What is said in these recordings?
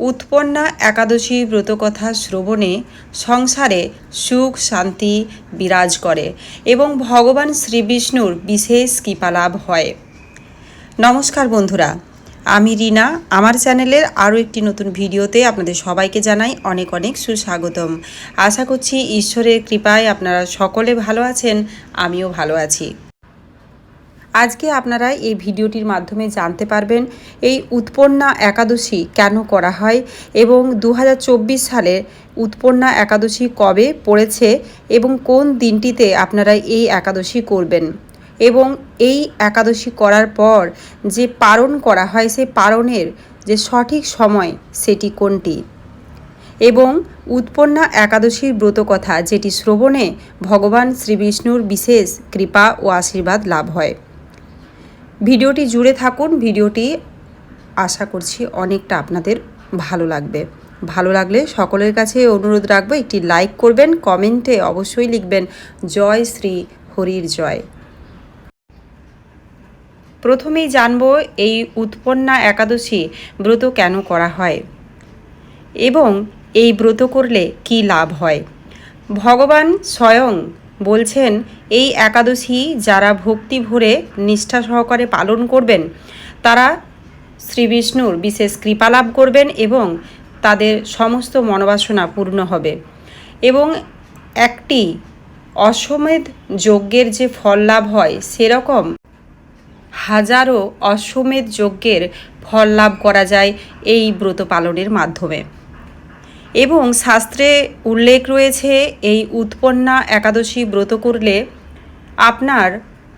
উৎপন্না একাদশী ব্রতকথা শ্রবণে সংসারে সুখ, শান্তি বিরাজ করে এবং ভগবান শ্রীবিষ্ণুর বিশেষ কৃপালাভ হয়। নমস্কার বন্ধুরা, আমি রিনা। আমার চ্যানেলের আরও একটি নতুন ভিডিওতে আপনাদের সবাইকে জানাই অনেক অনেক সুস্বাগতম। আশা করছি ঈশ্বরের কৃপায় আপনারা সকলে ভালো আছেন, আমিও ভালো আছি। আজকে আপনারা এই ভিডিওটির মাধ্যমে জানতে পারবেন এই উৎপন্না একাদশী কেন করা হয় এবং দু হাজার চব্বিশ সালে উৎপন্না একাদশী কবে পড়েছে এবং কোন দিনটিতে আপনারা এই একাদশী করবেন। এবং এই একাদশী করার পর যে পালন করা হয় সেই পালনের যে সঠিক সময় সেটি কোনটি? এবং উৎপন্না একাদশীর ব্রতকথা যেটি শ্রবণে ভগবান শ্রীবিষ্ণুর বিশেষ কৃপা ও আশীর্বাদ লাভ হয়। ভিডিওটি জুড়ে থাকুন, ভিডিওটি আশা করছি অনেকটা আপনাদের ভালো লাগবে। ভালো লাগলে সকলের কাছে অনুরোধ রাখব, একটি লাইক করবেন, কমেন্টে অবশ্যই লিখবেন, জয় শ্রী হরির জয়। প্রথমেই জানব এই উৎপন্না একাদশী ব্রত কেন করা হয় এবং এই ব্রত করলে কি লাভ হয়? ভগবান স্বয়ং বলছেন, এই একাদশী যারা ভক্তি ভরে নিষ্ঠা সহকারে পালন করবেন, তারা শ্রী বিষ্ণুর বিশেষ কৃপা লাভ করবেন এবং তাদের সমস্ত মনোবাসনা পূর্ণ হবে। এবং একটি অশ্বমেধ যজ্ঞের যে ফল লাভ হয়, সেরকম হাজারো অশ্বমেধ যজ্ঞের ফল লাভ করা যায় এই ব্রত পালনের মাধ্যমে। এবং শাস্ত্রে উল্লেখ রয়েছে, এই উৎপন্না একাদশী ব্রত করলে আপনার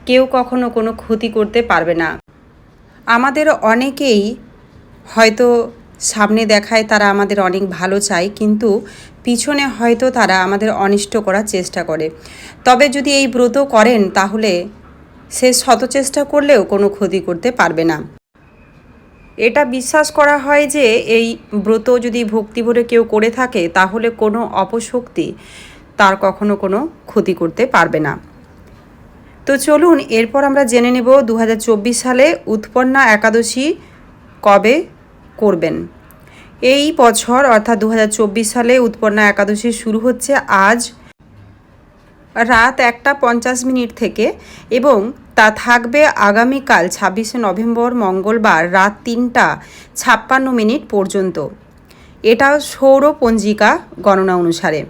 কেউ কখনো কোনো ক্ষতি করতে পারবে না। আমাদের অনেকেই হয়তো সামনে দেখায় তারা আমাদের অনেক ভালো চায়, কিন্তু পিছনে হয়তো তারা আমাদের অনিষ্ট করার চেষ্টা করে। তবে যদি এই ব্রত করেন, তাহলে সে শত চেষ্টা করলেও কোনো ক্ষতি করতে পারবে না। এটা বিশ্বাস করা হয় যে এই ব্রত যদি ভক্তি ভরে কেউ করে থাকে, তাহলে কোনো অপশক্তি তার কখনো কোনো ক্ষতি করতে পারবে না। তো চলুন, এরপর আমরা জেনে নেব দু হাজার চব্বিশ সালে উৎপন্না একাদশী কবে করবেন। এই বছর, অর্থাৎ দু হাজার চব্বিশ সালে উৎপন্না একাদশী শুরু হচ্ছে আজ রাত একটা পঞ্চাশ মিনিট থেকে এবং তা থাকবে আগামীকাল ছাব্বিশে নভেম্বর মঙ্গলবার রাত তিনটা ছাপ্পান্ন মিনিট পর্যন্ত। এটা সৌর পঞ্জিকা গণনা অনুসারে।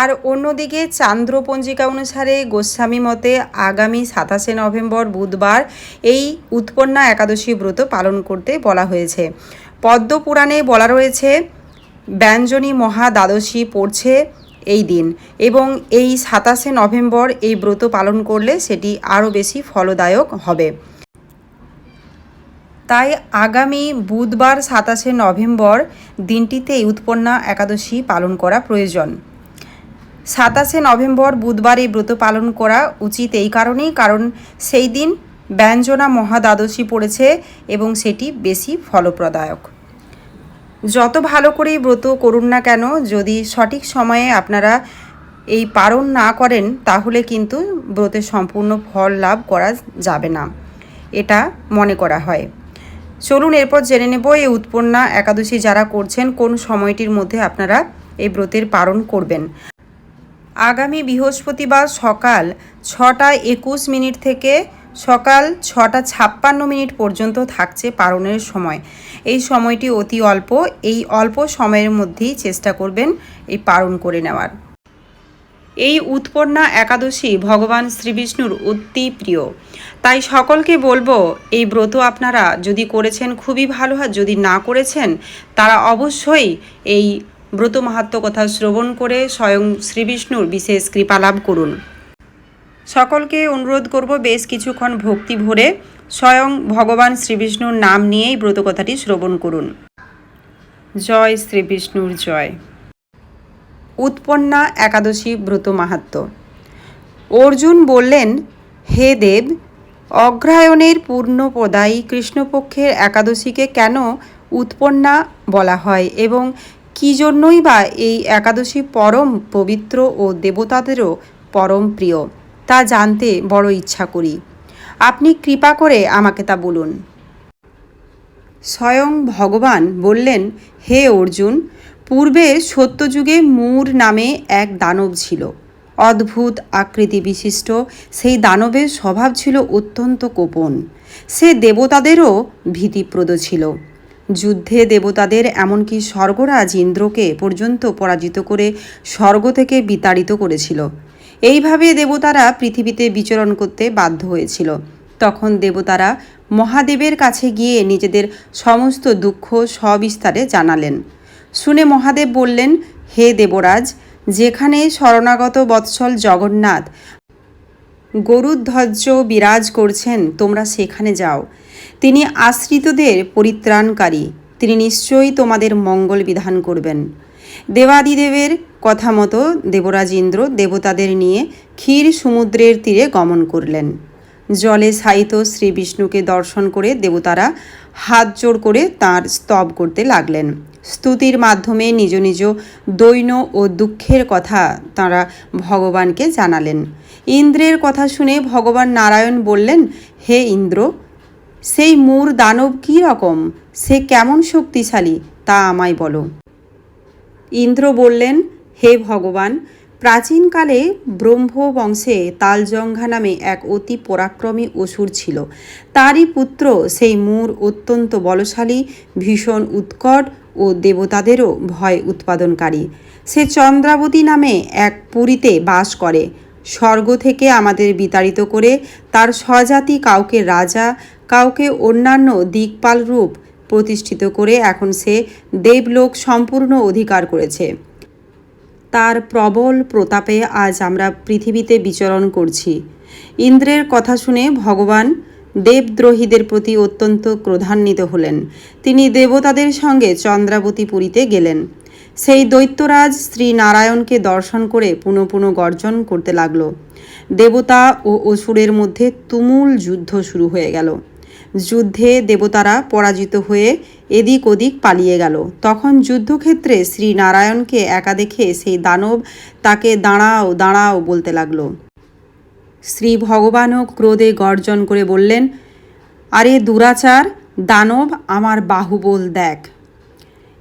আর অন্যদিকে চান্দ্র পঞ্জিকা অনুসারে গোস্বামী মতে আগামী সাতাশে নভেম্বর বুধবার এই উৎপন্না একাদশী ব্রত পালন করতে বলা হয়েছে। পদ্ম পুরাণে বলা রয়েছে, ব্যঞ্জনী মহা দ্বাদশী পড়ছে এই দিন। এবং এই সাতাশে নভেম্বর এই ব্রত পালন করলে সেটি আরও বেশি ফলদায়ক হবে। তাই আগামী বুধবার সাতাশে নভেম্বর দিনটিতেই উৎপন্না একাদশী পালন করা প্রয়োজন। সাতাশে নভেম্বর বুধবার এই ব্রত পালন করা উচিত এই কারণেই, কারণ সেই দিন ব্যঞ্জনা মহাদ্বাদশী পড়েছে এবং সেটি বেশি ফলপ্রদায়ক। যত ভালো করেই ব্রত করুন না কেন, যদি সঠিক সময়ে আপনারা এই পালন না করেন, তাহলে কিন্তু ব্রতের সম্পূর্ণ ফল লাভ করা যাবে না। এটা মনে করা হয়। চলুন এরপর জেনে নেব এই উৎপন্না একাদশী যারা করছেন, কোন সময়টির মধ্যে আপনারা এই ব্রতের পালন করবেন। আগামী বৃহস্পতিবার সকাল ছটা একুশ মিনিট থেকে সকাল ছটা ছাপ্পান্ন মিনিট পর্যন্ত থাকছে পালনের সময়। এই সময়টি অতি অল্প। এই অল্প সময়ের মধ্যেই চেষ্টা করবেন এই পারণ করে নেওয়ার। এই উৎপন্না একাদশী ভগবান শ্রীবিষ্ণুর অতি প্রিয়। তাই সকলকে বলব, এই ব্রত আপনারা যদি করেছেন, খুবই ভালো হয়। যদি না করেছেন, তারা অবশ্যই এই ব্রত মাহাত্ম কথা শ্রবণ করে স্বয়ং শ্রীবিষ্ণুর বিশেষ কৃপা লাভ করুন। সকলকে অনুরোধ করব বেশ কিছুক্ষণ ভক্তি ভরে স্বয়ং ভগবান শ্রীবিষ্ণুর নাম নিয়েই ব্রতকথাটি শ্রবণ করুন। জয় শ্রীবিষ্ণুর জয়। উৎপন্না একাদশী ব্রত মাহাত্ম। অর্জুন বললেন, হে দেব, অগ্রায়ণের পূর্ণপদায়ী কৃষ্ণপক্ষের একাদশীকে কেন উৎপন্না বলা হয় এবং কী জন্যই বা এই একাদশী পরম পবিত্র ও দেবতাদেরও পরম প্রিয়? তা জানতে বড় ইচ্ছা করি। আপনি কৃপা করে আমাকে তা বলুন। স্বয়ং ভগবান বললেন, হে অর্জুন, পূর্বে সত্যযুগে মূর নামে এক দানব ছিল। অদ্ভুত আকৃতি বিশিষ্ট, সেই দানবের স্বভাব ছিল অত্যন্ত কোপন সে দেবতাদেরও ভীতিপ্রদ ছিল। যুদ্ধে দেবতাদের এমনকি স্বর্গরাজ ইন্দ্রকে পর্যন্ত পরাজিত করে স্বর্গ থেকে বিতাড়িত করেছিল। এইভাবে দেবতারা পৃথিবীতে বিচরণ করতে বাধ্য হয়েছিল। তখন দেবতারা মহাদেবের কাছে গিয়ে নিজেদের সমস্ত দুঃখ সবিস্তারে জানালেন। শুনে মহাদেব বললেন, হে দেবরাজ, যেখানে শরণাগত বৎসল জগন্নাথ গরুধ্বজ বিরাজ করছেন, তোমরা সেখানে যাও। তিনি আশ্রিতদের পরিত্রাণকারী, তিনি নিশ্চয়ই তোমাদের মঙ্গল বিধান করবেন। দেবাদিদেবের কথা মতো দেবরাজ ইন্দ্র দেবতাদের নিয়ে ক্ষীর সমুদ্রের তীরে গমন করলেন। জলে সাইত শ্রী বিষ্ণুকে দর্শন করে দেবতারা হাত জোড় করে তাঁর স্তব করতে লাগলেন। স্তুতির মাধ্যমে নিজ নিজ দৈন ও দুঃখের কথা তাঁরা ভগবানকে জানালেন। ইন্দ্রের কথা শুনে ভগবান নারায়ণ বললেন, হে ইন্দ্র, সেই মূর দানব কী রকম? সে কেমন শক্তিশালী, তা আমায় বলো। ইন্দ্র বললেন হে ভগবান, প্রাচীনকালে ব্রহ্মবংশে তালজঙ্ঘা নামে এক অতি পরাক্রমী অসুর ছিল। তারই পুত্র সেই মূর অত্যন্ত বলশালী, ভীষণ উৎকট ও দেবতাদেরও ভয় উৎপাদনকারী। সে চন্দ্রাবতী নামে এক পুরীতে বাস করে। স্বর্গ থেকে আমাদের বিতাড়িত করে তার স্বজাতি কাউকে রাজা, কাউকে অন্যান্য দিকপাল রূপ প্রতিষ্ঠিত করে এখন সে দেবলোক সম্পূর্ণ অধিকার করেছে। তার প্রবল প্রতাপে আজ আমরা পৃথিবীতে বিচরণ করছি। ইন্দ্রের কথা শুনে ভগবান দেবদ্রোহীদের প্রতি অত্যন্ত ক্রোধান্বিত হলেন। তিনি দেবতাদের সঙ্গে চন্দ্রাবতী পুরীতে গেলেন। সেই দৈত্যরাজ শ্রী নারায়ণকে দর্শন করে পুনঃ পুনঃ গর্জন করতে লাগল। দেবতা ও অসুরের মধ্যে তুমুল যুদ্ধ শুরু হয়ে গেল। যুদ্ধে দেবতারা পরাজিত হয়ে এদিক ওদিক পালিয়ে গেল। তখন যুদ্ধক্ষেত্রে শ্রীনারায়ণকে একা দেখে সেই দানব তাকে দাঁড়াও দাঁড়াও বলতে লাগল। শ্রী ভগবানও ক্রোধে গর্জন করে বললেন, আরে দুরাচার, দানব আমার বাহুবল দেখ।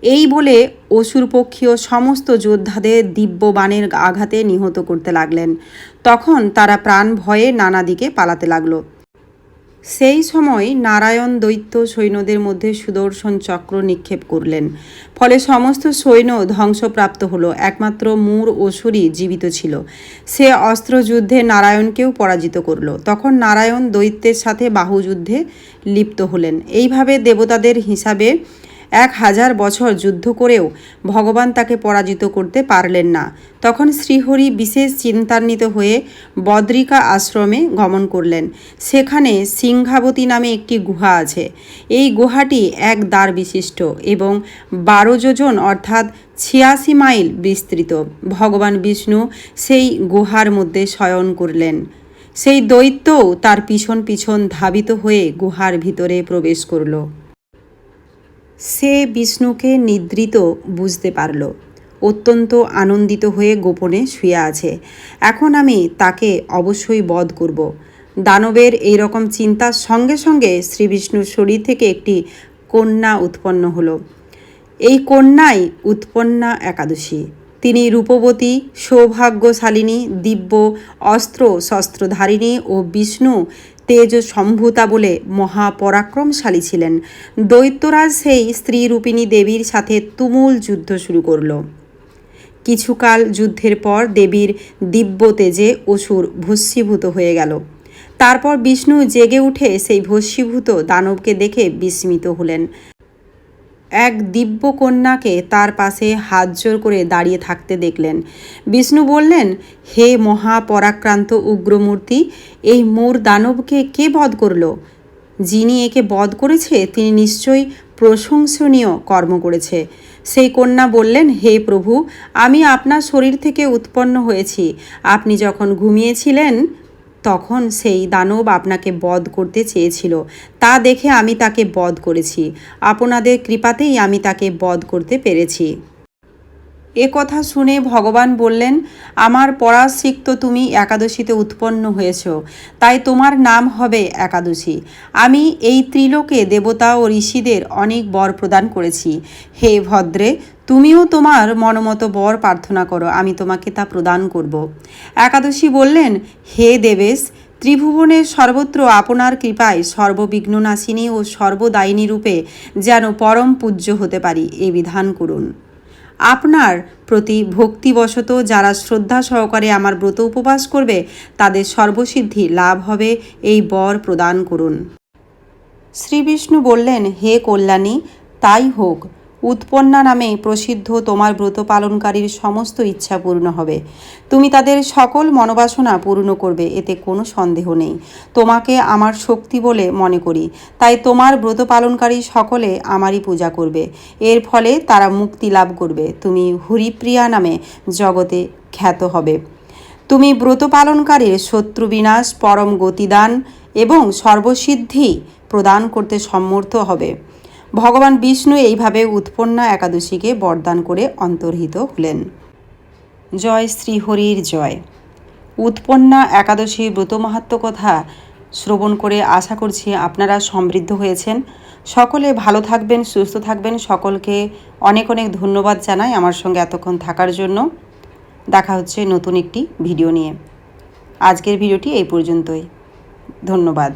এই বলে অসুরপক্ষীয় সমস্ত যোদ্ধাদের দিব্য বাণের আঘাতে নিহত করতে লাগলেন। তখন তারা প্রাণ ভয়ে নানা দিকে পালাতে লাগল। সেই সময় নারায়ণ দৈত্য সৈন্যদের মধ্যে সুদর্শন চক্র নিক্ষেপ করলেন। ফলে সমস্ত সৈন্য ধ্বংসপ্রাপ্ত হলো, একমাত্র মূর অসুরই জীবিত ছিল। সে অস্ত্রযুদ্ধে নারায়ণকেও পরাজিত করল। তখন নারায়ণ দৈত্যের সাথে বাহুযুদ্ধে লিপ্ত হলেন। এইভাবে দেবতাদের হিসাবে এক হাজার বছর যুদ্ধ করেও ভগবান তাকে পরাজিত করতে পারলেন না। তখন শ্রীহরি বিশেষ চিন্তান্বিত হয়ে বদ্রিকা আশ্রমে গমন করলেন। সেখানে সিংহাবতী নামে একটি গুহা আছে। এই গুহাটি এক দ্বার বিশিষ্ট এবং বারো যোজন অর্থাৎ ছিয়াশি মাইল বিস্তৃত। ভগবান বিষ্ণু সেই গুহার মধ্যে শয়ন করলেন। সেই দৈত্যও তার পিছন পিছন ধাবিত হয়ে গুহার ভিতরে প্রবেশ করল। সে বিষ্ণুকে নিদ্রিত বুঝতে পারল। অত্যন্ত আনন্দিত হয়ে গোপনে শুয়ে আছে। এখন আমি তাকে অবশ্যই বধ করব। দানবের এই রকম চিন্তার সঙ্গে সঙ্গে শ্রী বিষ্ণুর শরীর থেকে একটি কন্যা উৎপন্ন হলো। এই কন্যাই উৎপন্না একাদশী। তিনি রূপবতী, সৌভাগ্যশালিনী, দিব্য, অস্ত্র, শস্ত্রধারিণী ও বিষ্ণু তেজ সম্ভুতা বলে মহাপরাক্রমশালী ছিলেন। দৈত্যরাজ সেই স্ত্রী রূপিণী দেবীর সাথে তুমুল যুদ্ধ শুরু করল। কিছুকাল যুদ্ধের পর দেবীর দিব্য তেজে অসুর ভস্মীভূত হয়ে গেল। তারপর বিষ্ণু জেগে উঠে সেই ভস্মীভূত দানবকে দেখে বিস্মিত হলেন। এক দিব্য কন্যাকে তার পাশে হাত জোর করে দাঁড়িয়ে থাকতে দেখলেন। বিষ্ণু বললেন, হে মহাপরাক্রান্ত উগ্রমূর্তি, এই মোর দানবকে কে বধ করল? যিনি একে বধ করেছে, তিনি নিশ্চয়ই প্রশংসনীয় কর্ম করেছে। সেই কন্যা বললেন, হে প্রভু, আমি আপনার শরীর থেকে উৎপন্ন হয়েছি। আপনি যখন ঘুমিয়েছিলেন তখন সেই দানব আপনাকে বধ করতে চেয়েছিল। তা দেখে আমি তাকে বধ করেছি। আপনাদের কৃপাতেই আমি তাকে বধ করতে পেরেছি। এ কথা শুনে ভগবান বললেন, আমার পরাশিক্ত তুমি একাদশীতে উৎপন্ন হয়েছ, তাই তোমার নাম হবে একাদশী। আমি এই ত্রিলোকে দেবতা ও ঋষিদের অনেক বর প্রদান করেছি। হে ভদ্রে, তুমিও তোমার মনমতো বর প্রার্থনা করো, আমি তোমাকে তা প্রদান করব। একাদশী বললেন, হে দেবেশ, ত্রিভুবনের সর্বত্র আপনার কৃপায় সর্ববিঘ্ননাশিনী ও সর্বদায়িনী রূপে যেন পরম পূজ্য হতে পারি, এ বিধান করুন। আপনার প্রতি ভক্তিবশত যারা শ্রদ্ধা সহকারে আমার ব্রত উপবাস করবে, তাদের সর্বসিদ্ধি লাভ হবে, এই বর প্রদান করুন। শ্রীবিষ্ণু বললেন, হে কল্যাণী, তাই হোক। উৎপন্না নামে প্রসিদ্ধ তোমার ব্রত পালনকারীর সমস্ত ইচ্ছা পূর্ণ হবে। তুমি তাদের সকল মনোবাসনা পূর্ণ করবে, এতে কোনো সন্দেহ নেই। তোমাকে আমার শক্তি বলে মনে করি, তাই তোমার ব্রত পালনকারী সকলে আমারই পূজা করবে। এর ফলে তারা মুক্তি লাভ করবে। তুমি হরিপ্রিয়া নামে জগতে খ্যাত হবে। তুমি ব্রত পালনকারীর শত্রু বিনাশ, পরম গতিদান এবং সর্বসিদ্ধি প্রদান করতে সম্মর্থ হবে। ভগবান বিষ্ণু এইভাবে উৎপন্না একাদশীকে বরদান করে অন্তর্হিত হলেন। জয় শ্রীহরির জয়। উৎপন্না একাদশী ব্রত মাহাত্ম কথা শ্রবণ করে আশা করছি আপনারা সমৃদ্ধ হয়েছেন। সকলে ভালো থাকবেন, সুস্থ থাকবেন। সকলকে অনেক অনেক ধন্যবাদ জানাই আমার সঙ্গে এতক্ষণ থাকার জন্য। দেখা হচ্ছে নতুন একটি ভিডিও নিয়ে। আজকের ভিডিওটি এই পর্যন্তই। ধন্যবাদ।